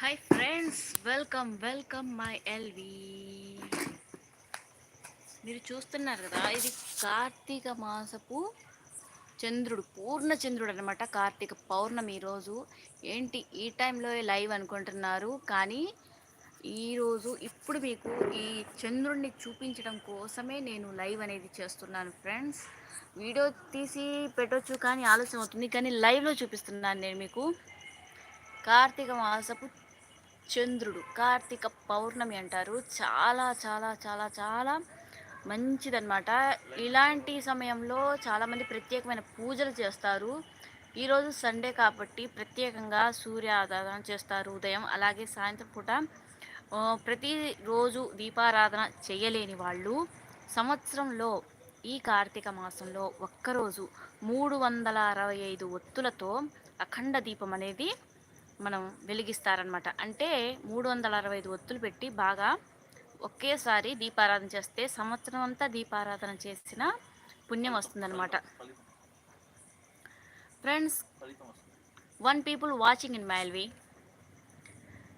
Hi friends welcome welcome my live మీరు చూస్తున్నారు కదా ఇది కార్తీక మాసపు చంద్రుడు పూర్ణ చంద్రుడు అనమాట కార్తీక పౌర్ణమి ఈరోజు ఏంటి ఈ టైంలో లైవ్ అనుకుంటున్నారు కానీ ఈరోజు ఇప్పుడు మీకు ఈ చంద్రుడిని చూపించడం కోసమే నేను లైవ్ అనేది చేస్తున్నాను ఫ్రెండ్స్. వీడియో తీసి పెట్టొచ్చు కానీ ఆలస్యం అవుతుంది కానీ లైవ్లో చూపిస్తున్నాను నేను మీకు. కార్తీక మాసపు చంద్రుడు కార్తీక పౌర్ణమి అంటారు. చాలా చాలా చాలా చాలా మంచిదన్నమాట. ఇలాంటి సమయంలో చాలామంది ప్రత్యేకమైన పూజలు చేస్తారు. ఈరోజు సండే కాబట్టి ప్రత్యేకంగా సూర్య ఆరాధన చేస్తారు ఉదయం. అలాగే సాయంత్రం పూట ప్రతిరోజు దీపారాధన చేయలేని వాళ్ళు సంవత్సరంలో ఈ కార్తీక మాసంలో ఒక్కరోజు మూడు వందల అరవై ఐదు ఒత్తులతో అఖండ దీపం అనేది మనం వెలిగిస్తారనమాట అంటే మూడు వందల అరవై ఐదు ఒత్తులు పెట్టి బాగా ఒకేసారి దీపారాధన చేస్తే సంవత్సరం అంతా దీపారాధన చేసిన పుణ్యం వస్తుందన్నమాట. Friends one people watching in my live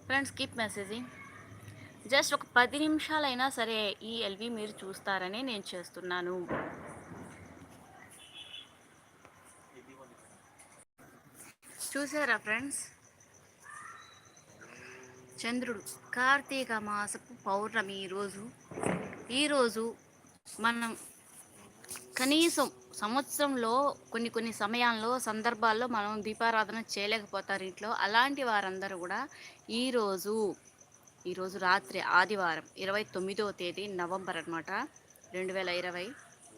friends keep messaging just ఒక పది నిమిషాలైనా సరే ఈ ఎల్వి మీరు చూస్తారని నేను చేస్తున్నాను. చూసారా ఫ్రెండ్స్ చంద్రుడు. కార్తీక మాసపు పౌర్ణమి ఈరోజు. ఈరోజు మనం కనీసం సంవత్సరంలో కొన్ని కొన్ని సమయాల్లో సందర్భాల్లో మనం దీపారాధన చేయలేకపోతారు ఇంట్లో. అలాంటి వారందరూ కూడా ఈరోజు ఈరోజు రాత్రి ఆదివారం ఇరవై తొమ్మిదవ తేదీ నవంబర్ అనమాట రెండు వేల ఇరవై.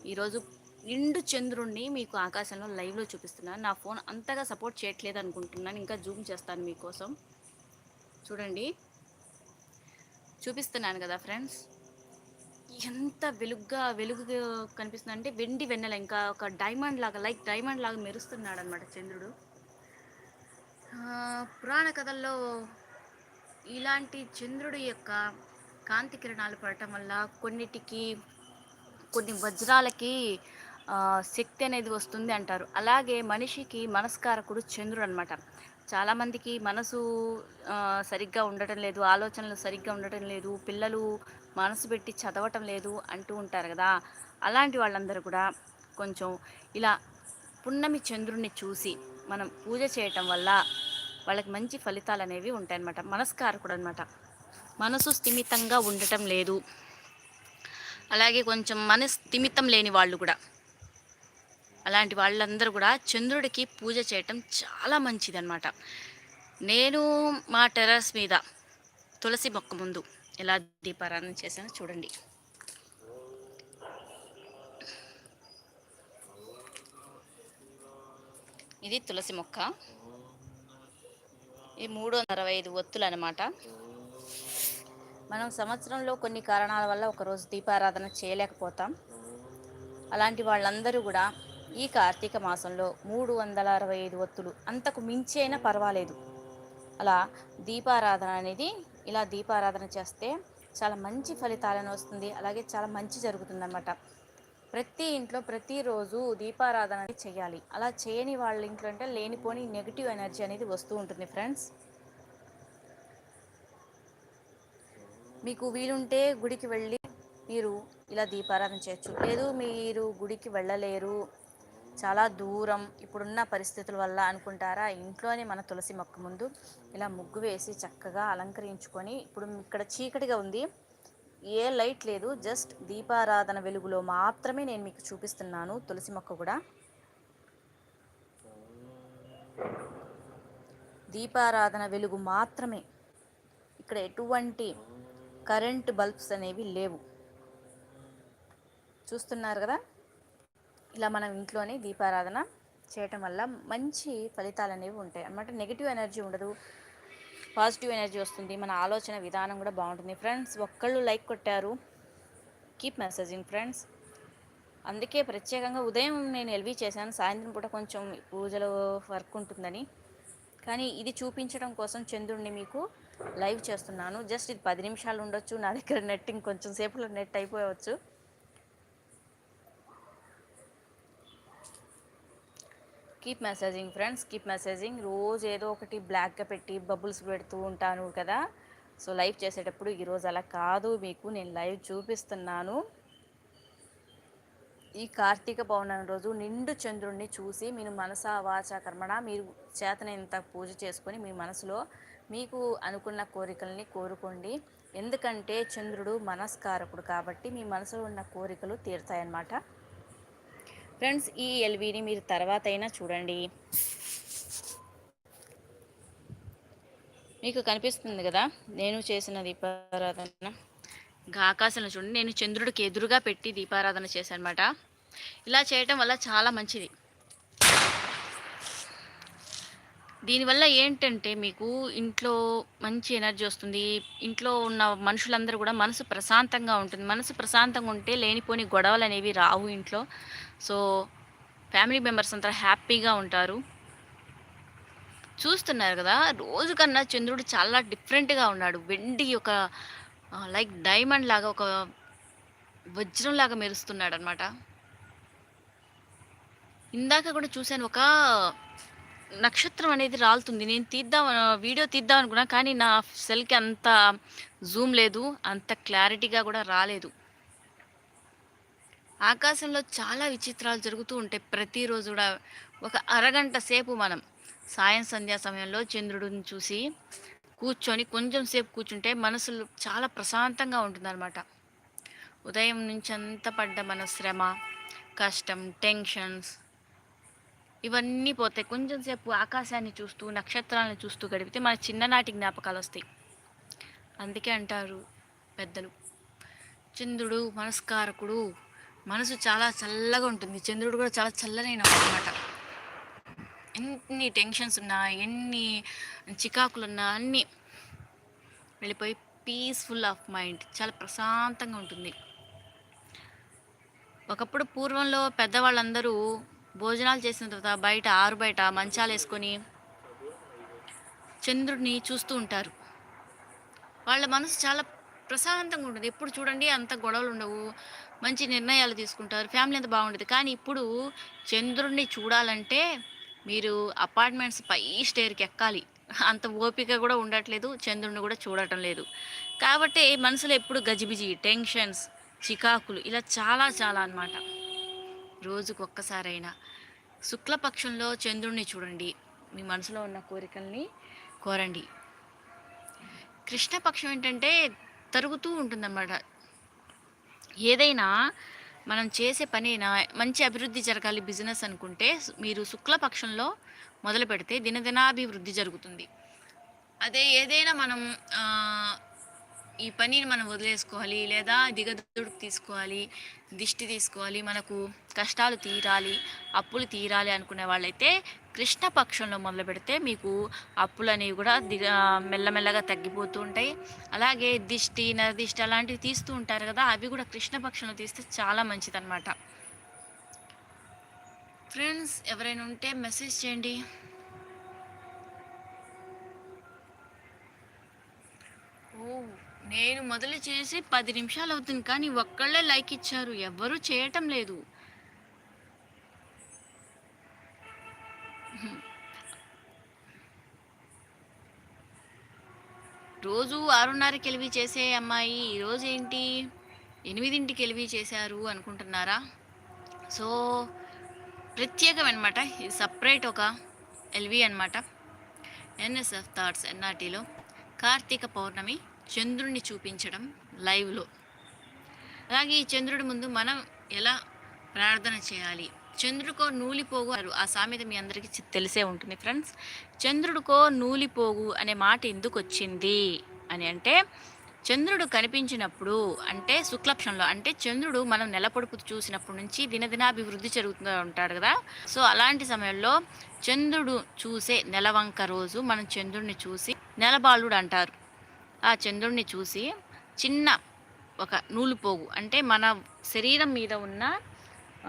ఈరోజు నిండు చంద్రుణ్ణి మీకు ఆకాశంలో లైవ్లో చూపిస్తున్నాను. నా ఫోన్ అంతగా సపోర్ట్ చేయట్లేదు అనుకుంటున్నాను. ఇంకా జూమ్ చేస్తాను మీకోసం. చూడండి. చూపిస్తున్నాను కదా ఫ్రెండ్స్. ఎంత వెలుగ్గా వెలుగు కనిపిస్తుంది అంటే వెండి వెన్నెల ఇంకా ఒక డైమండ్ లాగా లైక్ డైమండ్ లాగా మెరుస్తున్నాడు అనమాట చంద్రుడు పురాణ కథల్లో ఇలాంటి చంద్రుడి యొక్క కాంతి కిరణాలు పడటం వల్ల కొన్నిటికి కొన్ని వజ్రాలకి శక్తి అనేది వస్తుంది అంటారు. అలాగే మనిషికి మనస్కారకుడు చంద్రుడు అనమాట చాలామందికి మనసు సరిగ్గా ఉండటం లేదు ఆలోచనలు సరిగ్గా ఉండటం లేదు పిల్లలు మనసు పెట్టి చదవటం లేదు అంటూ ఉంటారు కదా. అలాంటి వాళ్ళందరూ కూడా కొంచెం ఇలా పున్నమి చంద్రుణ్ణి చూసి మనం పూజ చేయటం వల్ల వాళ్ళకి మంచి ఫలితాలు అనేవి ఉంటాయన్నమాట. మనస్కారకుడు అనమాట మనసు స్థిమితంగా ఉండటం లేదు. అలాగే కొంచెం మనస్థిమితం లేని వాళ్ళు కూడా అలాంటి వాళ్ళందరూ కూడా చంద్రుడికి పూజ చేయటం చాలా మంచిదన్నమాట. నేను మా టెర్రస్ మీద తులసి మొక్క ముందు ఎలా దీపారాధన చేశానో చూడండి. ఇది తులసి మొక్క. ఇది మూడు వందల అరవై ఐదు ఒత్తులు అనమాట మనం సంవత్సరంలో కొన్ని కారణాల వల్ల ఒకరోజు దీపారాధన చేయలేకపోతాం. అలాంటి వాళ్ళందరూ కూడా ఈ కార్తీక మాసంలో మూడు వందల అరవై ఐదు ఒత్తులు. అంతకు మించి అయినా పర్వాలేదు. అలా దీపారాధన అనేది ఇలా దీపారాధన చేస్తే చాలా మంచి ఫలితాలను వస్తుంది. అలాగే చాలా మంచి జరుగుతుందన్నమాట. ప్రతి ఇంట్లో ప్రతిరోజు దీపారాధన అనేది చేయాలి. అలా చేయని వాళ్ళ ఇంట్లో అంటే లేనిపోని నెగిటివ్ ఎనర్జీ అనేది వస్తూ ఉంటుంది ఫ్రెండ్స్. మీకు వీలుంటే గుడికి వెళ్ళి మీరు ఇలా దీపారాధన చేయొచ్చు. లేదు మీరు గుడికి వెళ్ళలేరు చాలా దూరం ఇప్పుడున్న పరిస్థితుల వల్ల అనుకుంటారా? ఇంట్లోనే మన తులసి మొక్క ముందు ఇలా ముగ్గు వేసి చక్కగా అలంకరించుకొని ఇప్పుడు ఇక్కడ చీకటిగా ఉంది. ఏ లైట్ లేదు. జస్ట్ దీపారాధన వెలుగులో మాత్రమే నేను మీకు చూపిస్తున్నాను తులసి మొక్క కూడా. దీపారాధన వెలుగు మాత్రమే. ఇక్కడ ఎటువంటి కరెంట్ బల్బ్స్ అనేవి లేవు. చూస్తున్నారు కదా? ఇలా మనం ఇంట్లోనే దీపారాధన చేయటం వల్ల మంచి ఫలితాలు అనేవి ఉంటాయి. అన్నమాట నెగిటివ్ ఎనర్జీ ఉండదు. పాజిటివ్ ఎనర్జీ వస్తుంది. మన ఆలోచన విధానం కూడా బాగుంటుంది. ఫ్రెండ్స్ ఒక్కళ్ళు లైక్ కొట్టారు. కీప్ మెసేజింగ్ ఫ్రెండ్స్ అందుకే ప్రత్యేకంగా ఉదయం నేను ఎల్వి చేశాను. సాయంత్రం పూట కొంచెం పూజలు వర్క్ ఉంటుందని. కానీ ఇది చూపించడం కోసం చంద్రుడిని మీకు లైవ్ చేస్తున్నాను. జస్ట్ ఇది పది నిమిషాలు ఉండొచ్చు. నా దగ్గర నెట్ ఇంకొంచెం సేపులో నెట్ అయిపోవచ్చు. Keep messaging friends keep messaging రోజు ఏదో ఒకటి బ్లాక్గా పెట్టి బబుల్స్ పెడుతూ ఉంటాను కదా. సో లైవ్ చేసేటప్పుడు ఈరోజు అలా కాదు మీకు. నేను లైవ్ చూపిస్తున్నాను. ఈ కార్తీక పౌర్ణమి రోజు నిండు చంద్రుడిని చూసి మీరు మనస వాచ కర్మణ మీరు చేతనంత పూజ చేసుకొని మీ మనసులో మీకు అనుకున్న కోరికల్ని కోరుకోండి. ఎందుకంటే చంద్రుడు మనస్కారకుడు కాబట్టి మీ మనసులో ఉన్న కోరికలు తీరుతాయన్నమాట. ఫ్రెండ్స్ ఈ ఎల్వీని మీరు తర్వాత అయినా చూడండి. మీకు కనిపిస్తుంది కదా నేను చేసిన దీపారాధన. ఆకాశంలో చూడండి నేను చంద్రుడికి ఎదురుగా పెట్టి దీపారాధన చేశాను అనమాట ఇలా చేయటం వల్ల చాలా మంచిది. దీనివల్ల ఏంటంటే మీకు ఇంట్లో మంచి ఎనర్జీ వస్తుంది. ఇంట్లో ఉన్న మనుషులందరూ కూడా మనసు ప్రశాంతంగా ఉంటుంది. మనసు ప్రశాంతంగా ఉంటే లేనిపోని గొడవలు అనేవి రావు ఇంట్లో. సో ఫ్యామిలీ మెంబర్స్ అంతా హ్యాపీగా ఉంటారు. చూస్తున్నారు కదా రోజు కన్నా చంద్రుడు చాలా డిఫరెంట్గా ఉన్నాడు. వెండి ఒక లైక్ డైమండ్ లాగా ఒక వజ్రం లాగా మెరుస్తున్నాడు అనమాట ఇందాక కూడా చూశాను ఒక నక్షత్రం అనేది రాలుతుంది. నేను తీద్దాం వీడియో తీద్దాం అనుకున్నా కానీ నా సెల్కి అంత జూమ్ లేదు. అంత క్లారిటీగా కూడా రాలేదు. ఆకాశంలో చాలా విచిత్రాలు జరుగుతూ ఉంటాయి. ప్రతిరోజు కూడా ఒక అరగంట సేపు మనం సాయం సంధ్యా సమయంలో చంద్రుడిని చూసి కూర్చొని కొంచెం సేపు కూర్చుంటే మనసులు చాలా ప్రశాంతంగా ఉంటుందన్నమాట. ఉదయం నుంచి అంత పడ్డ మన శ్రమ కష్టం టెన్షన్స్ ఇవన్నీ పోతాయి. కొంచెం సేపు ఆకాశాన్ని చూస్తూ నక్షత్రాలను చూస్తూ గడిపితే మన చిన్ననాటి జ్ఞాపకాలు వస్తాయి. అందుకే అంటారు పెద్దలు. చంద్రుడు మనస్కారకుడు. మనసు చాలా చల్లగా ఉంటుంది. చంద్రుడు కూడా చాలా చల్లనైన అనమాట ఎన్ని టెన్షన్స్ ఉన్నా ఎన్ని చికాకులు ఉన్నా అన్నీ వెళ్ళిపోయి పీస్ఫుల్ ఆఫ్ మైండ్. చాలా ప్రశాంతంగా ఉంటుంది. ఒకప్పుడు పూర్వంలో పెద్దవాళ్ళందరూ భోజనాలు చేసిన తర్వాత బయట ఆరు బయట మంచాలు వేసుకొని చంద్రుడిని చూస్తూ ఉంటారు. వాళ్ళ మనసు చాలా ప్రశాంతంగా ఉంటుంది. ఎప్పుడు చూడండి అంత గొడవలు ఉండవు. మంచి నిర్ణయాలు తీసుకుంటారు. ఫ్యామిలీ అంతా బాగుండేది. కానీ ఇప్పుడు చంద్రుడిని చూడాలంటే మీరు అపార్ట్మెంట్స్ పై స్టేర్కి ఎక్కాలి. అంత ఓపిక కూడా ఉండట్లేదు. చంద్రుడిని కూడా చూడటం లేదు. కాబట్టి మనసులో ఎప్పుడు గజిబిజి టెన్షన్స్ చికాకులు ఇలా చాలా చాలా అనమాట రోజుకు ఒక్కసారైనా శుక్లపక్షంలో చంద్రుడిని చూడండి. మీ మనసులో ఉన్న కోరికల్ని కోరండి. కృష్ణపక్షం ఏంటంటే తరుగుతూ ఉంటుందన్నమాట. ఏదైనా మనం చేసే పనైనా మంచి అభివృద్ధి జరగాలి బిజినెస్ అనుకుంటే మీరు శుక్లపక్షంలో మొదలు పెడితే దినదినాభివృద్ధి జరుగుతుంది. అదే ఏదైనా మనం ఈ పనిని మనం వదిలేసుకోవాలి లేదా దిగదుడుకు తీసుకోవాలి దిష్టి తీసుకోవాలి మనకు కష్టాలు తీరాలి అప్పులు తీరాలి అనుకునే వాళ్ళైతే కృష్ణపక్షంలో మొదలు పెడితే మీకు అప్పులు అనేవి కూడా దిగ మెల్లమెల్లగా తగ్గిపోతూ ఉంటాయి. అలాగే దిష్టి నరదిష్టి అలాంటివి తీస్తూ ఉంటారు కదా అవి కూడా కృష్ణపక్షంలో తీస్తే చాలా మంచిదన్నమాట. ఫ్రెండ్స్ ఎవరైనా ఉంటే మెసేజ్ చేయండి. ఓ. నేను మొదలు చేసి పది నిమిషాలు అవుతుంది కానీ ఒక్కళ్ళే లైక్ ఇచ్చారు. ఎవరు చేయటం లేదు. రోజు ఆరున్నరకి వెళ్ళి చేసే అమ్మాయి ఈరోజు ఏంటి? ఎనిమిదింటికి వెళ్ళి చేశారు అనుకుంటున్నారా? సో ప్రత్యేకం అనమాట ఇది సపరేట్ ఒక ఎల్వి అనమాట ఎన్ఎస్ఎఫ్ థాట్స్ ఎన్ఆర్టీలో కార్తీక పౌర్ణమి. చంద్రుడిని చూపించడం లైవ్లో. అలాగే ఈ చంద్రుడి ముందు మనం ఎలా ప్రార్థన చేయాలి? చంద్రుడికో నూలిపోగు ఆ సామెత మీ అందరికీ తెలిసే ఉంటుంది ఫ్రెండ్స్. చంద్రుడికో నూలిపోగు అనే మాట ఎందుకు వచ్చింది? అని అంటే చంద్రుడు కనిపించినప్పుడు అంటే శుక్లపక్షంలో అంటే చంద్రుడు మనం నెలపొడుపు చూసినప్పటి నుంచి దినదినాభివృద్ధి జరుగుతూ ఉంటాడు కదా. సో అలాంటి సమయంలో చంద్రుడు చూసే నెలవంక రోజు మనం చంద్రుడిని చూసి నెలబాలుడు అంటారు. ఆ చంద్రుడిని చూసి చిన్న ఒక నూలుపోగు అంటే మన శరీరం మీద ఉన్న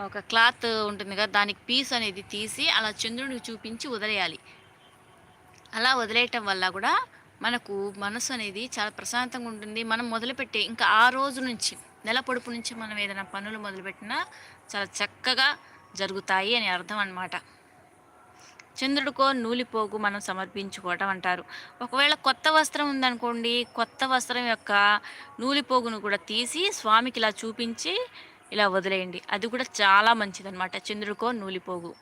ఒక క్లాత్ ఉంటుంది కదా దానికి పీస్ అనేది తీసి అలా చంద్రుడికి చూపించి వదిలేయాలి. అలా వదిలేయటం వల్ల కూడా మనకు మనసు అనేది చాలా ప్రశాంతంగా ఉంటుంది. మనం మొదలుపెట్టే ఇంకా ఆ రోజు నుంచి నెల పొడుపు నుంచి మనం ఏదైనా పనులు మొదలుపెట్టినా చాలా చక్కగా జరుగుతాయి అని అర్థం అనమాట చంద్రుడికో నూలిపోగు మనం సమర్పించుకోవటం అంటారు. ఒకవేళ కొత్త వస్త్రం ఉందనుకోండి కొత్త వస్త్రం యొక్క నూలిపోగును కూడా తీసి స్వామికి ఇలా చూపించి ఇలా వదిలేయండి. అది కూడా చాలా మంచిదన్నమాట. చంద్రుడికో నూలిపోగు.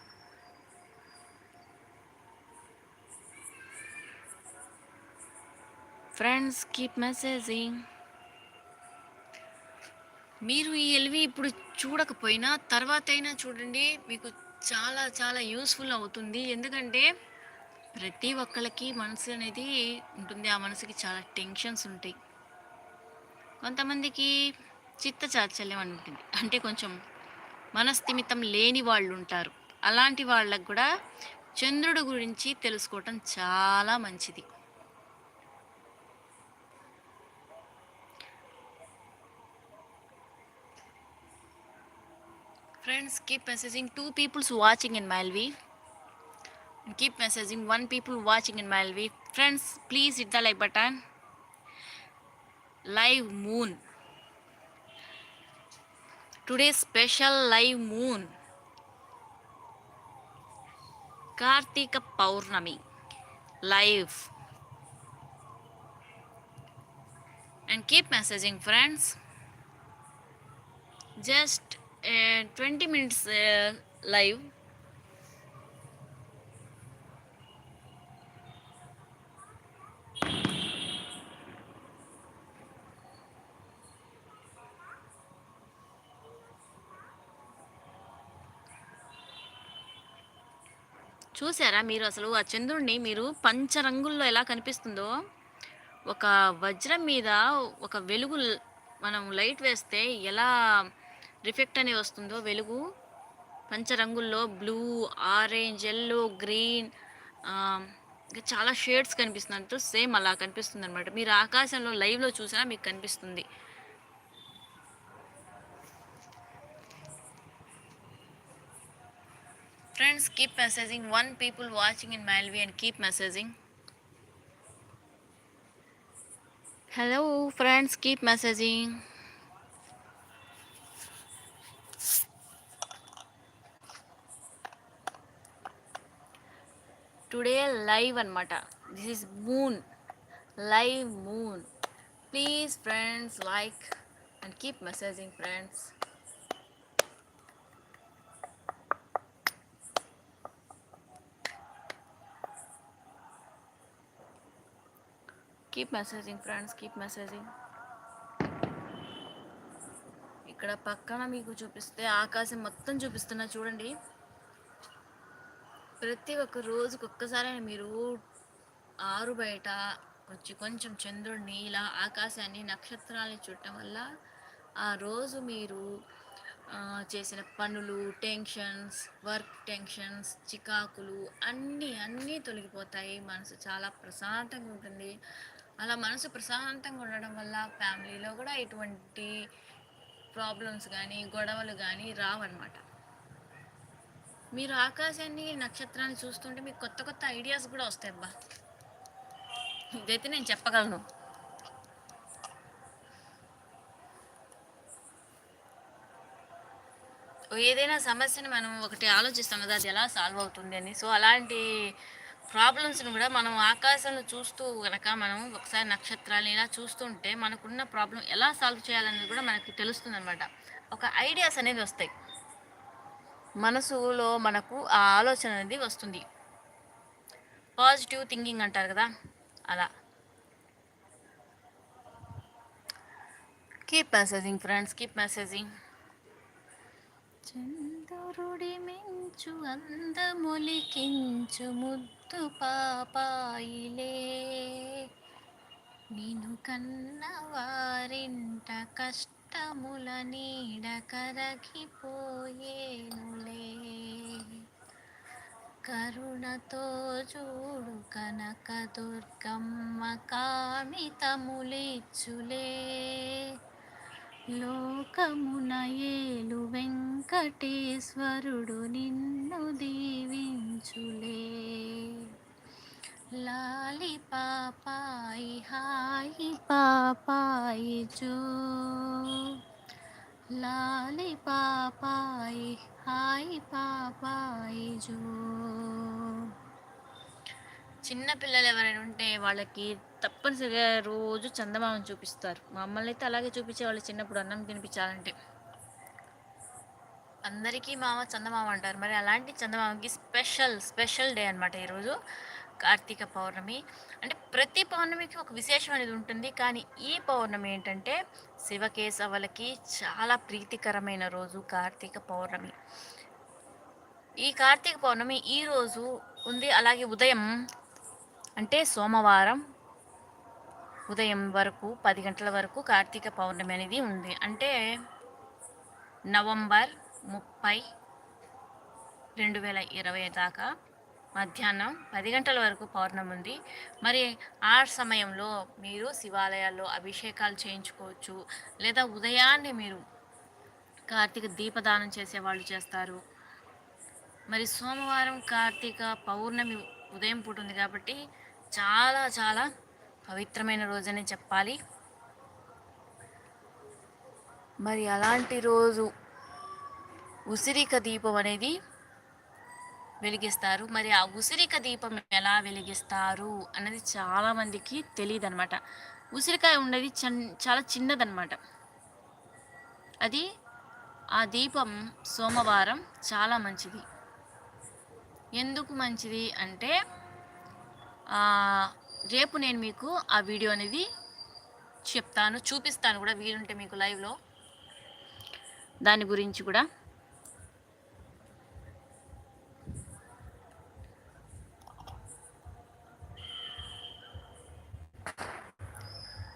ఫ్రెండ్స్ కీప్ మెసేజింగ్ మీరు ఈ ఎల్వి ఇప్పుడు చూడకపోయినా తర్వాత అయినా చూడండి మీకు చాలా చాలా యూస్ఫుల్ అవుతుంది. ఎందుకంటే ప్రతి ఒక్కళ్ళకి మనసు అనేది ఉంటుంది. ఆ మనసుకి చాలా టెన్షన్స్ ఉంటాయి. కొంతమందికి చిత్త చాచల్యం అని ఉంటుంది. అంటే కొంచెం మనస్థిమితం లేని వాళ్ళు ఉంటారు. అలాంటి వాళ్ళకు కూడా చంద్రుడు గురించి తెలుసుకోవటం చాలా మంచిది. Friends keep messaging two people's watching in malvi keep messaging one people watching in malvi friends please hit the like button. Live moon. Today's special live moon. Kartika paurnami. Live. And keep messaging friends. Just twenty minutes live చూసారా మీరు అసలు ఆ చంద్రుడిని మీరు పంచరంగుల్లో ఎలా కనిపిస్తుందో? ఒక వజ్రం మీద ఒక వెలుగు మనం లైట్ వేస్తే ఎలా రిఫెక్ట్ అనేది వస్తుందో వెలుగు. పంచరంగుల్లో బ్లూ ఆరెంజ్ ఎల్లో గ్రీన్ ఇంకా చాలా షేడ్స్ కనిపిస్తున్నట్టు సేమ్ అలా కనిపిస్తుంది అనమాట మీరు ఆకాశంలో లైవ్లో చూసినా మీకు కనిపిస్తుంది. Friends keep messaging one people watching in my live and keep messaging hello friends keep messaging today live అనమాట this is moon. Live moon. Please friends like and keep messaging friends. Keep messaging friends keep messaging. ఇక్కడ పక్కన మీకు చూపిస్తే ఆకాశం మొత్తం చూపిస్తున్నా చూడండి. ప్రతి ఒక్క రోజుకి ఒక్కసారైనా మీరు ఆరు బయట వచ్చి కొంచెం చంద్రుడిని ఇలా ఆకాశాన్ని నక్షత్రాలని చూడటం వల్ల ఆ రోజు మీరు చేసిన పనులు టెన్షన్స్ వర్క్ టెన్షన్స్ చికాకులు అన్నీ అన్నీ తొలగిపోతాయి. మనసు చాలా ప్రశాంతంగా ఉంటుంది. అలా మనసు ప్రశాంతంగా ఉండడం వల్ల ఫ్యామిలీలో కూడా ఎటువంటి ప్రాబ్లమ్స్ కానీ గొడవలు కానీ రావన్నమాట. మీరు ఆకాశాన్ని నక్షత్రాన్ని చూస్తుంటే మీకు కొత్త కొత్త ఐడియాస్ కూడా వస్తాయి అబ్బా ఇదైతే నేను చెప్పగలను. ఏదైనా సమస్యని మనం ఒకటి ఆలోచిస్తాం కదా అది ఎలా సాల్వ్ అవుతుంది అని. సో అలాంటి ప్రాబ్లమ్స్ని కూడా మనం ఆకాశంలో చూస్తూ కనుక మనం ఒకసారి నక్షత్రాలను ఇలా చూస్తుంటే మనకున్న ప్రాబ్లం ఎలా సాల్వ్ చేయాలనేది కూడా మనకి తెలుస్తుంది అనమాట ఒక ఐడియాస్ అనేది వస్తాయి. మనసులో మనకు ఆ ఆలోచన అనేది వస్తుంది. పాజిటివ్ థింకింగ్ అంటారు కదా అలా. Keep messaging friends keep messaging చంద్రుడి మించు అందమొలికించు ముద్దు పాపాయిలే. నేను కన్న వారింట కష్ట కష్టముల నీడ కరగిపోయేనులే. కరుణతో చూడు కనక దుర్గమ్మ కామితములిచ్చులే. లోకమున ఏలు వెంకటేశ్వరుడు నిన్ను దీవించులే. లాలి పాపాయి హాయి పాపాయి జో. లాలి పాపాయి హాయి పాపాయి జో. చిన్న పిల్లలు ఎవరైనా ఉంటే వాళ్ళకి తప్పనిసరిగా రోజు చందమామను చూపిస్తారు. మమ్మల్ని అయితే అలాగే చూపించేవాళ్ళు చిన్నప్పుడు అన్నం తినిపించాలంటే. అందరికీ మామ చందమామ అంటారు. మరి అలాంటి చందమామకి స్పెషల్ స్పెషల్ డే అనమాట ఈరోజు. కార్తీక పౌర్ణమి. అంటే ప్రతి పౌర్ణమికి ఒక విశేషం అనేది ఉంటుంది. కానీ ఈ పౌర్ణమి ఏంటంటే శివకేశవులకి చాలా ప్రీతికరమైన రోజు కార్తీక పౌర్ణమి. ఈ కార్తీక పౌర్ణమి ఈ రోజు ఉంది. అలాగే ఉదయం అంటే సోమవారం ఉదయం వరకు పది గంటల వరకు కార్తీక పౌర్ణమి అనేది ఉంది. అంటే నవంబర్ ముప్పై రెండు వేల ఇరవై దాకా మధ్యాహ్నం పది గంటల వరకు పౌర్ణమి ఉంది. మరి ఆ సమయంలో మీరు శివాలయాల్లో అభిషేకాలు చేయించుకోవచ్చు లేదా ఉదయాన్నే మీరు కార్తీక దీపదానం చేసే వాళ్ళు చేస్తారు. మరి సోమవారం కార్తీక పౌర్ణమి ఉదయం పూట ఉంది కాబట్టి చాలా చాలా పవిత్రమైన రోజనే చెప్పాలి. మరి అలాంటి రోజు ఉసిరిక దీపం అనేది వెలిగిస్తారు. మరి ఆ ఉసిరిక దీపం ఎలా వెలిగిస్తారు అన్నది చాలామందికి తెలియదు అనమాట ఉసిరికాయ ఉండేది చాలా చిన్నదనమాట అది ఆ దీపం సోమవారం చాలా మంచిది. ఎందుకు మంచిది అంటే రేపు నేను మీకు ఆ వీడియో అనేది చెప్తాను చూపిస్తాను కూడా. వీలుంటే మీకు లైవ్లో. దాని గురించి కూడా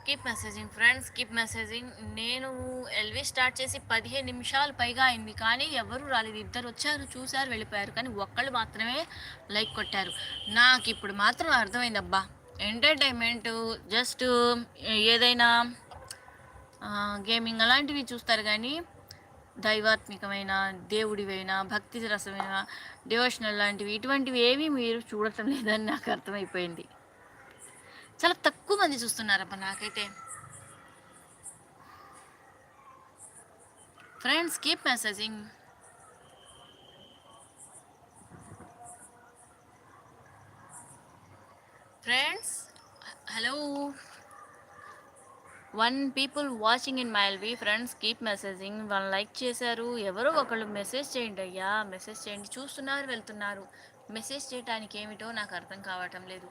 keep messaging friends keep messaging నేను ఎల్వి స్టార్ట్ చేసి పదిహేను నిమిషాలు పైగా అయింది. కానీ ఎవరు రాలేదు. ఇద్దరు వచ్చారు చూశారు వెళ్ళిపోయారు. కానీ ఒక్కళ్ళు మాత్రమే లైక్ కొట్టారు. నాకు ఇప్పుడు మాత్రం అర్థమైంది అబ్బా ఎంటర్టైన్మెంట్ జస్ట్ ఏదైనా గేమింగ్ అలాంటివి చూస్తారు కానీ దైవాత్మికమైన దేవుడివైన భక్తి రసమైన డివోషనల్ లాంటివి ఇటువంటివి ఏవి మీరు చూడటం లేదని నాకు అర్థమైపోయింది. చాలా తక్కువ మంది చూస్తున్నారబ్బా నాకైతే. Friends keep messaging friends hello one people watching in my live friends keep messaging one like చేశారు. ఎవరో ఒకళ్ళు మెసేజ్ చేయండి అయ్యా. మెసేజ్ చేయండి. చూస్తున్నారు వెళ్తున్నారు. మెసేజ్ చేయడానికి ఏమిటో నాకు అర్థం కావటం లేదు.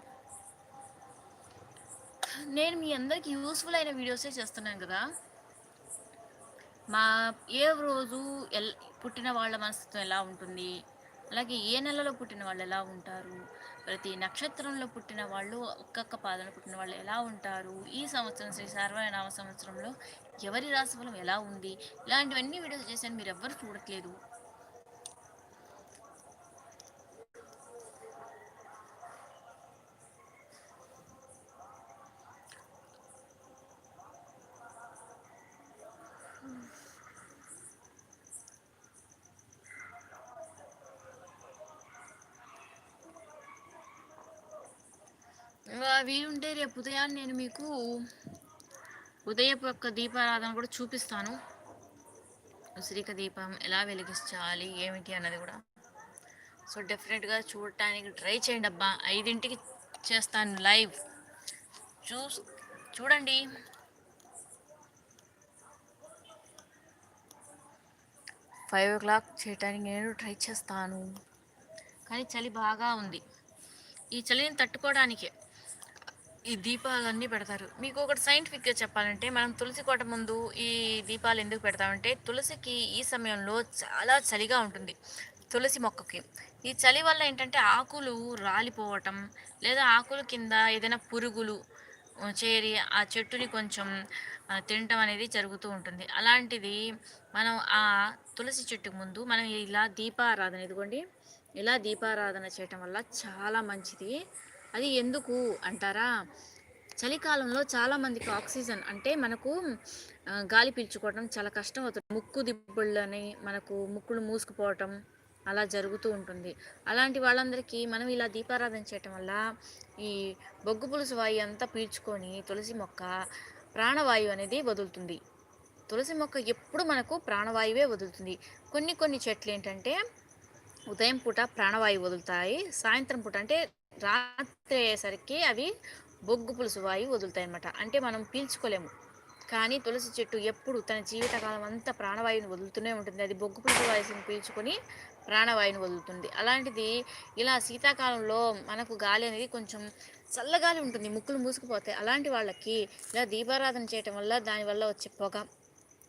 నేను మీ అందరికి యూస్ఫుల్ అయిన వీడియోసే చేస్తున్నాను కదా. మా ఏ రోజు ఎల్ పుట్టిన వాళ్ళ మనస్తత్వం ఎలా ఉంటుంది? అలాగే ఏ నెలలో పుట్టిన వాళ్ళు ఎలా ఉంటారు? ప్రతి నక్షత్రంలో పుట్టిన వాళ్ళు ఒక్కొక్క పాదన పుట్టిన వాళ్ళు ఎలా ఉంటారు? ఈ సంవత్సరం శ్రీ సర్వనామ సంవత్సరంలో ఎవరి రాశిఫలం ఎలా ఉంది? ఇలాంటివన్నీ వీడియోస్ చేశాను మీరు ఎవ్వరు చూడట్లేదు. వీలుంటే రేపు ఉదయాన్నే నేను మీకు ఉదయపు యొక్క దీపారాధన కూడా చూపిస్తాను. ఉసిరిక దీపం ఎలా వెలిగించాలి ఏమిటి అన్నది కూడా. సో డెఫినెట్గా చూడటానికి ట్రై చేయండి అబ్బా. ఐదింటికి చేస్తాను లైవ్. చూ చూడండి. ఫైవ్ ఓ క్లాక్ చేయటానికి నేను ట్రై చేస్తాను. కానీ చలి బాగా ఉంది. ఈ చలిని తట్టుకోవడానికే ఈ దీపాలన్నీ పెడతారు. మీకు ఒకటి సైంటిఫిక్గా చెప్పాలంటే మనం తులసి కోట ముందు ఈ దీపాలు ఎందుకు పెడతామంటే తులసికి ఈ సమయంలో చాలా చలిగా ఉంటుంది. తులసి మొక్కకి. ఈ చలి వల్ల ఏంటంటే ఆకులు రాలిపోవటం లేదా ఆకుల కింద ఏదైనా పురుగులు చేరి ఆ చెట్టుని కొంచెం తినటం అనేది జరుగుతూ ఉంటుంది. అలాంటిది మనం ఆ తులసి చెట్టు ముందు మనం ఇలా దీపారాధన ఇదిగోండి ఇలా దీపారాధన చేయటం వల్ల చాలా మంచిది. అది ఎందుకు అంటారా? చలికాలంలో చాలామందికి ఆక్సిజన్ అంటే మనకు గాలి పీల్చుకోవడం చాలా కష్టం అవుతుంది ముక్కు దిబ్బళ్ళని మనకు ముక్కులు మూసుకుపోవటం అలా జరుగుతూ ఉంటుంది. అలాంటి వాళ్ళందరికీ మనం ఇలా దీపారాధన చేయటం వల్ల ఈ బొగ్గు పులుసు వాయు అంతా పీల్చుకొని తులసి మొక్క ప్రాణవాయువు అనేది వదులుతుంది. తులసి మొక్క ఎప్పుడు మనకు ప్రాణవాయువే వదులుతుంది. కొన్ని కొన్ని చెట్లు ఏంటంటే ఉదయం పూట ప్రాణవాయువు వదులుతాయి సాయంత్రం పూట అంటే రాత్రి అయ్యేసరికి అవి బొగ్గు పులుసు వాయువు వదులుతాయి అన్నమాట అంటే మనం పీల్చుకోలేము. కానీ తులసి చెట్టు ఎప్పుడు తన జీవితకాలం అంతా ప్రాణవాయువుని వదులుతూనే ఉంటుంది. అది బొగ్గు పులుసు వాయువుని పీల్చుకొని ప్రాణవాయువుని వదులుతుంది. అలాంటిది ఇలా శీతాకాలంలో మనకు గాలి అనేది కొంచెం చల్లగాలి ఉంటుంది. ముక్కులు మూసుకుపోతాయి అలాంటి వాళ్ళకి ఇలా దీపారాధన చేయటం వల్ల దానివల్ల వచ్చే పొగ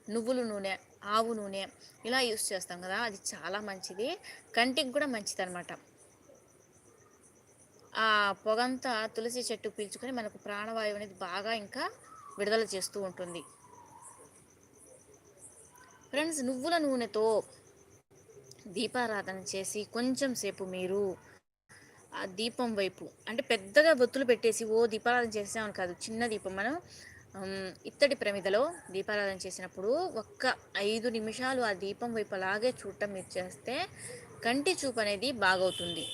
నువ్వుల నూనె ఆవు నూనె ఇలా యూస్ చేస్తాం కదా. అది చాలా మంచిది. కంటికి కూడా మంచిది అనమాట ఆ పొగంతా తులసి చెట్టు పీల్చుకొని మనకు ప్రాణవాయువు అనేది బాగా ఇంకా విడుదల చేస్తూ ఉంటుంది. ఫ్రెండ్స్ నువ్వుల నూనెతో దీపారాధన చేసి కొంచెం సేపు మీరు ఆ దీపం వైపు అంటే పెద్దగా బొత్తులు పెట్టేసి ఓ దీపారాధన చేసామని కాదు చిన్న దీపం మనం ఇత్తడి ప్రమిదలో దీపారాధన చేసినప్పుడు ఒక్క ఐదు నిమిషాలు ఆ దీపం వైపు అలాగే చూడటం మీరు చేస్తే కంటి చూపు అనేది బాగవుతుంది.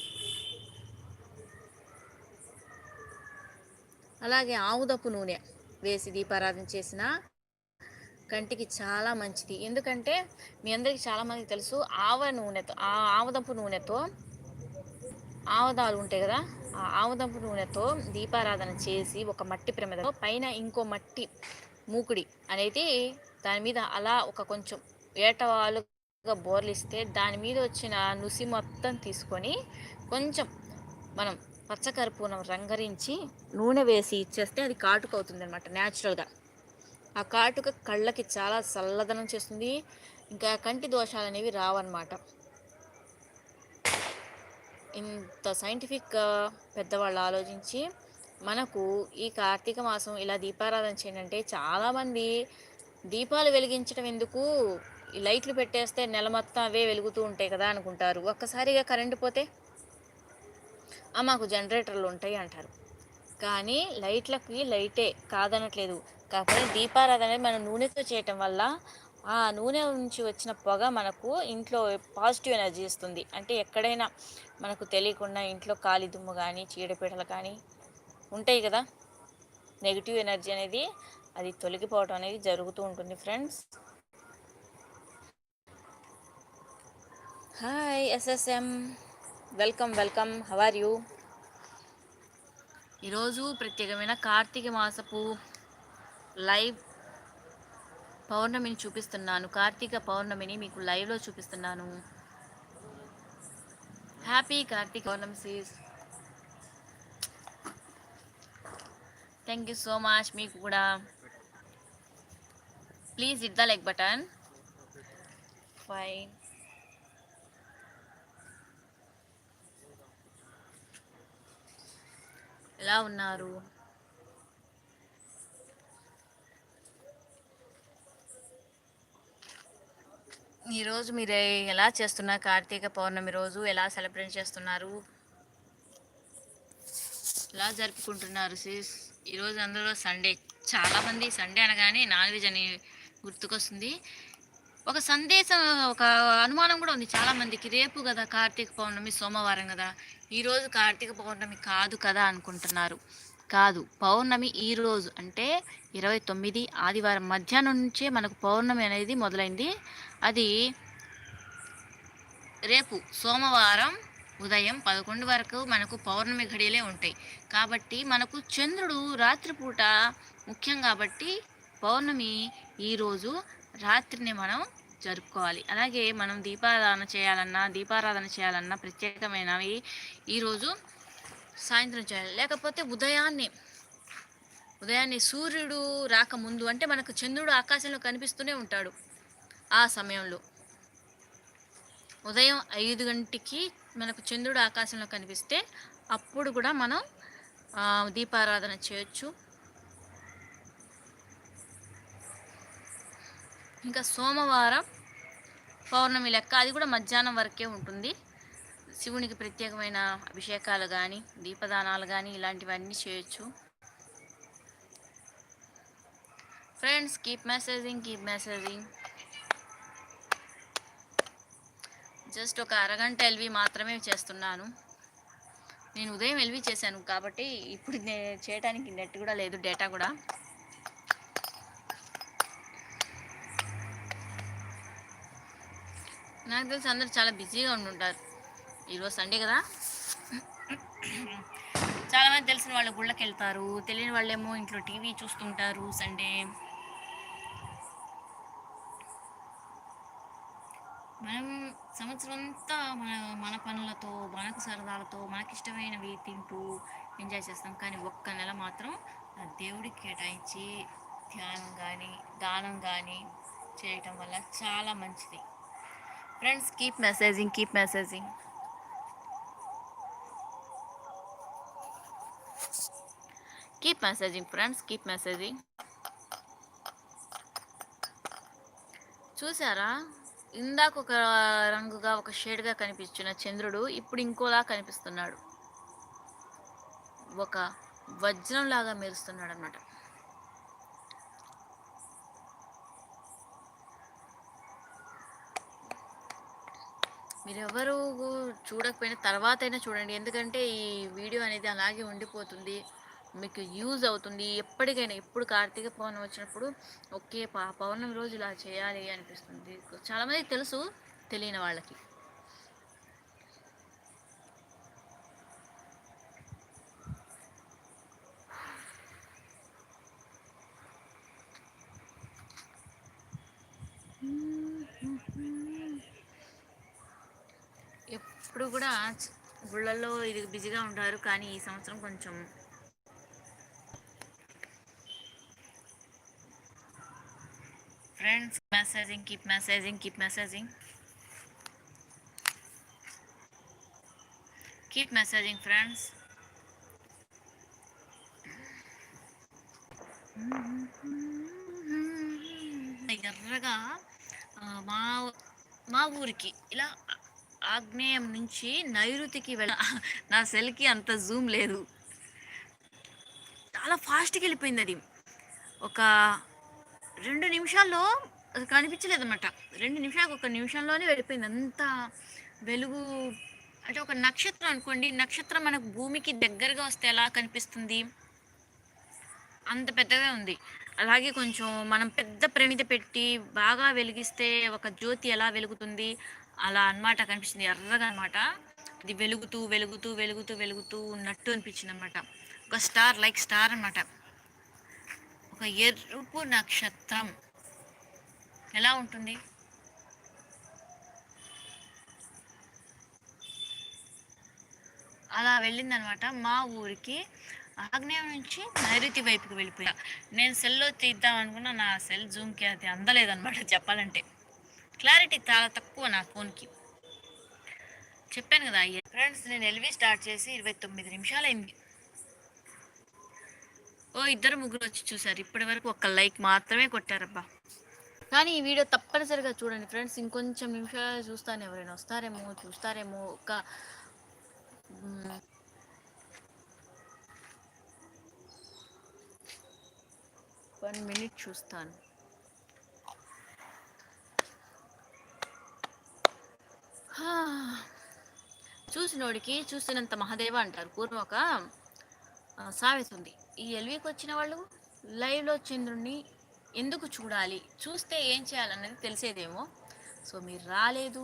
అలాగే ఆవుదపు నూనె వేసి దీపారాధన చేసిన కంటికి చాలా మంచిది. ఎందుకంటే మీ అందరికీ చాలామందికి తెలుసు ఆవ నూనెతో ఆ నూనెతో ఆవదాలు ఉంటాయి కదా ఆ ఆవదంపు నూనెతో దీపారాధన చేసి ఒక మట్టి ప్రమిదలో పైన ఇంకో మట్టి మూకుడి అనేది దాని మీద అలా ఒక కొంచెం ఏటవాలుగా బోర్లిస్తే దాని మీద వచ్చిన నుసి మొత్తం తీసుకొని కొంచెం మనం పచ్చకర్పూరం రంగరించి నూనె వేసి ఇచ్చేస్తే అది కాటుక అవుతుంది అనమాట న్యాచురల్గా ఆ కాటుక కళ్ళకి చాలా చల్లదనం చేస్తుంది ఇంకా కంటి దోషాలు అనేవి రావన్నమాట. ఇంత సైంటిఫిక్గా పెద్దవాళ్ళు ఆలోచించి మనకు ఈ కార్తీక మాసం ఇలా దీపారాధన చేయండి అంటే చాలామంది దీపాలు వెలిగించడం ఎందుకు? ఈ లైట్లు పెట్టేస్తే నెల మొత్తం అవే వెలుగుతూ ఉంటాయి కదా అనుకుంటారు. ఒక్కసారిగా కరెంటు పోతే మాకు జనరేటర్లు ఉంటాయి అంటారు. కానీ లైట్లకి లైటే కాదనట్లేదు. కాకపోతే దీపారాధన మనం నూనెతో చేయటం వల్ల ఆ నూనె నుంచి వచ్చిన పొగ మనకు ఇంట్లో పాజిటివ్ ఎనర్జీ ఇస్తుంది. అంటే ఎక్కడైనా మనకు తెలియకుండా ఇంట్లో కాలి దుమ్ము కానీ చీడపీటలు కానీ ఉంటాయి కదా. నెగిటివ్ ఎనర్జీ అనేది అది తొలగిపోవడం అనేది జరుగుతూ ఉంటుంది friends. Hi SSM. Welcome welcome. How are you ఈరోజు ప్రత్యేకమైన కార్తీక మాసపు లైవ్ పౌర్ణమిని చూపిస్తున్నాను. కార్తీక పౌర్ణమిని మీకు లైవ్లో చూపిస్తున్నాను. హ్యాపీ కార్తీక పౌర్ణమి సీస్ థ్యాంక్ యూ సో మచ్ మీకు కూడా. Please hit the like button fine ఎలా ఉన్నారు? ఈరోజు మీరు ఎలా చేస్తున్నారు? కార్తీక పౌర్ణమి రోజు ఎలా సెలబ్రేట్ చేస్తున్నారు? ఎలా జరుపుకుంటున్నారు సిస్ ఈరోజు అందులో సండే. చాలామంది సండే అనగానే నాన్ వెజ్ అని గుర్తుకొస్తుంది. ఒక సందేశం ఒక అనుమానం కూడా ఉంది చాలామందికి రేపు కదా కార్తీక పౌర్ణమి సోమవారం కదా. ఈరోజు కార్తీక పౌర్ణమి కాదు కదా అనుకుంటున్నారు. కాదు పౌర్ణమి ఈరోజు అంటే ఇరవై తొమ్మిది ఆదివారం మధ్యాహ్నం నుంచే మనకు పౌర్ణమి అనేది మొదలైంది. అది రేపు సోమవారం ఉదయం పదకొండు వరకు మనకు పౌర్ణమి ఘడియలే ఉంటాయి. కాబట్టి మనకు చంద్రుడు రాత్రిపూట ముఖ్యం కాబట్టి పౌర్ణమి ఈరోజు రాత్రిని మనం జరుపుకోవాలి. అలాగే మనం దీపారాధన చేయాలన్నా దీపారాధన చేయాలన్నా ప్రత్యేకమైనవి ఈరోజు సాయంత్రం చేయాలి. లేకపోతే ఉదయాన్నే ఉదయాన్నే సూర్యుడు రాకముందు అంటే మనకు చంద్రుడు ఆకాశంలో కనిపిస్తూనే ఉంటాడు ఆ సమయంలో. ఉదయం ఐదు గంటకి మనకు చంద్రుడు ఆకాశంలో కనిపిస్తే అప్పుడు కూడా మనం దీపారాధన చేయొచ్చు. ఇంకా సోమవారం పౌర్ణమి లెక్క అది కూడా మధ్యాహ్నం వరకే ఉంటుంది. శివునికి ప్రత్యేకమైన అభిషేకాలు కానీ దీపదానాలు కానీ ఇలాంటివన్నీ చేయొచ్చు. Friends keep messaging keep messaging just ఒక అరగంట ఎల్వి మాత్రమే చేస్తున్నాను. నేను ఉదయం ఎల్వి చేశాను కాబట్టి ఇప్పుడు చేయడానికి నెట్ కూడా లేదు డేటా కూడా. నాకు తెలిసి అందరు చాలా బిజీగా ఉండుంటారు. ఈరోజు సండే కదా. చాలామంది తెలిసిన వాళ్ళు గుళ్ళకి వెళ్తారు తెలియని వాళ్ళేమో ఇంట్లో టీవీ చూస్తుంటారు సండే. మనం సంవత్సరం అంతా మన మన పనులతో మనకు సరదాలతో మనకిష్టమైనవి తింటూ ఎంజాయ్ చేస్తాం. కానీ ఒక్క నెల మాత్రం ఆ దేవుడికి కేటాయించి ధ్యానం కానీ దానం కానీ చేయటం వల్ల చాలా మంచిది. Friends keep messaging keep messaging keep messaging friends keep messaging చూసారా? ఇందాక ఒక రంగుగా ఒక షేడ్గా కనిపించిన చంద్రుడు ఇప్పుడు ఇంకోలా కనిపిస్తున్నాడు. ఒక వజ్రం లాగా మెరుస్తున్నాడు అన్నమాట మీరెవరు చూడకపోయినా తర్వాత అయినా చూడండి. ఎందుకంటే ఈ వీడియో అనేది అలాగే ఉండిపోతుంది. మీకు యూజ్ అవుతుంది. ఎప్పటికైనా ఎప్పుడు కార్తీక పౌర్ణమి వచ్చినప్పుడు ఒకే పా పౌర్ణమి రోజు ఇలా చేయాలి అనిపిస్తుంది. చాలామందికి తెలుసు తెలియని వాళ్ళకి. ఎప్పుడు కూడా గుళ్ళల్లో ఇది బిజీగా ఉంటారు కానీ ఈ సంవత్సరం కొంచెం friends messaging keep messaging keep messaging keep messaging friends ఎర్రగా మా మా ఊరికి ఇలా ఆగ్నేయం నుంచి నైరుతికి వెళ్ళ నా సెల్కి అంత జూమ్ లేదు. చాలా ఫాస్ట్గా వెళ్ళిపోయింది అది. ఒక రెండు నిమిషాల్లో అది కనిపించలేదు అనమాట రెండు నిమిషాలకు ఒక నిమిషంలోనే వెళ్ళిపోయింది. అంత వెలుగు అంటే ఒక నక్షత్రం అనుకోండి. నక్షత్రం మనకు భూమికి దగ్గరగా వస్తే ఎలా కనిపిస్తుంది? అంత పెద్దగా ఉంది. అలాగే కొంచెం మనం పెద్ద ప్రమిద పెట్టి బాగా వెలిగిస్తే ఒక జ్యోతి ఎలా వెలుగుతుంది? అలా అన్నమాట కనిపించింది ఎర్రగా అనమాట అది వెలుగుతూ వెలుగుతూ వెలుగుతూ వెలుగుతూ ఉన్నట్టు అనిపించింది అనమాట ఒక స్టార్ లైక్ స్టార్ అనమాట ఒక ఎరుపు నక్షత్రం. ఎలా ఉంటుంది? అలా వెళ్ళిందనమాట మా ఊరికి ఆగ్నేయం నుంచి నైరుతి వైపుకి వెళ్ళిపోయా. నేను సెల్లో తీద్దాం అనుకున్నా నా సెల్ జూమ్కి అది అందలేదన్నమాట చెప్పాలంటే. క్లారిటీ చాలా తక్కువ నా ఫోన్కి. చెప్పాను కదా ఫ్రెండ్స్ నేను ఎల్వి స్టార్ట్ చేసి ఇరవై తొమ్మిది నిమిషాలైంది. ఓ ఇద్దరు ముగ్గురు వచ్చి చూసారు ఇప్పటి వరకు ఒక లైక్ మాత్రమే కొట్టారబ్బా. కానీ ఈ వీడియో తప్పనిసరిగా చూడండి ఫ్రెండ్స్. ఇంకొంచెం నిమిషాలు చూస్తాను. ఎవరైనా వస్తారేమో చూస్తారేమో ఒక వన్ మినిట్ చూస్తాను. చూసినోడికి చూసినంత మహాదేవ అంటారు. పూర్వం ఒక సామెత ఉంది ఈ ఎల్వికి వచ్చిన వాళ్ళు లైవ్లో చంద్రుణ్ణి ఎందుకు చూడాలి? చూస్తే ఏం చేయాలన్నది తెలిసేదేమో. సో మీరు రాలేదు.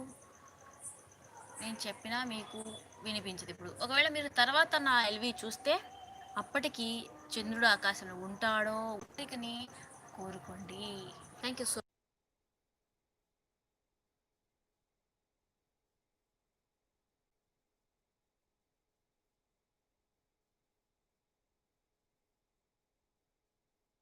నేను చెప్పినా మీకు వినిపించదు ఇప్పుడు. ఒకవేళ మీరు తర్వాత నా ఎల్వి చూస్తే అప్పటికి చంద్రుడు ఆకాశంలో ఉంటాడో ఉట్టికని కోరుకోండి. Thank you so